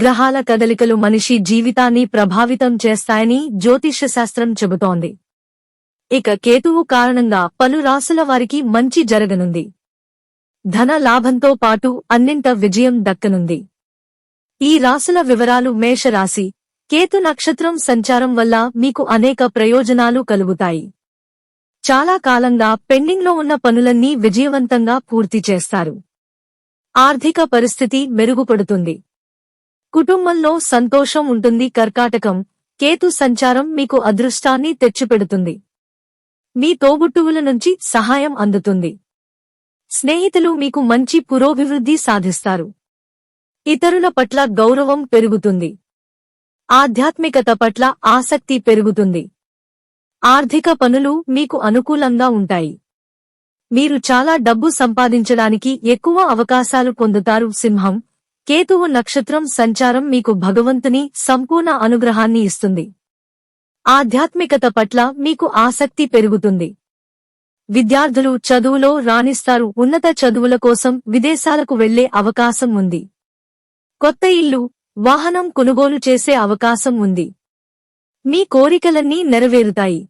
గ్రహాల కదలికలు మనిషి జీవితాన్ని ప్రభావితం చేస్తాయని జ్యోతిష్య శాస్త్రం చెబుతోంది. ఇక కేతువు కారణంగా పలు రాసుల వారికి మంచి జరగనుంది. ధన లాభంతో పాటు అన్నింట విజయం దక్కనుంది. ఈ రాసుల వివరాలు మేషరాశి కేతు నక్షత్రం సంచారం వల్ల మీకు అనేక ప్రయోజనాలు కలుగుతాయి. చాలా కాలంగా పెండింగ్లో ఉన్న పనులన్నీ విజయవంతంగా పూర్తి చేస్తారు. ఆర్థిక పరిస్థితి మెరుగుపడుతుంది. కుటుంబంలో సంతోషం ఉంటుంది. కర్కాటకం కేతు సంచారం మీకు అదృష్టాన్ని తెచ్చిపెడుతుంది. మీ తోబుట్టువుల నుంచి సహాయం అందుతుంది. స్నేహితులు మీకు మంచి పురోభివృద్ధి సాధిస్తారు. ఇతరుల పట్ల గౌరవం పెరుగుతుంది. ఆధ్యాత్మికత పట్ల ఆసక్తి పెరుగుతుంది. ఆర్థిక పనులు మీకు అనుకూలంగా ఉంటాయి. మీరు చాలా డబ్బు సంపాదించడానికి ఎక్కువ అవకాశాలు పొందుతారు. సింహం కేతువు నక్షత్రం సంచారం మీకు భగవంతుని సంపూర్ణ అనుగ్రహాన్ని ఇస్తుంది. ఆధ్యాత్మికత పట్ల మీకు ఆసక్తి పెరుగుతుంది. విద్యార్థులు చదువులో రాణిస్తారు. ఉన్నత చదువుల కోసం విదేశాలకు వెళ్ళే అవకాశం ఉంది. కొత్త ఇల్లు వాహనం కొనుగోలు చేసే అవకాశం ఉంది. మీ కోరికలన్నీ నెరవేరుతాయి.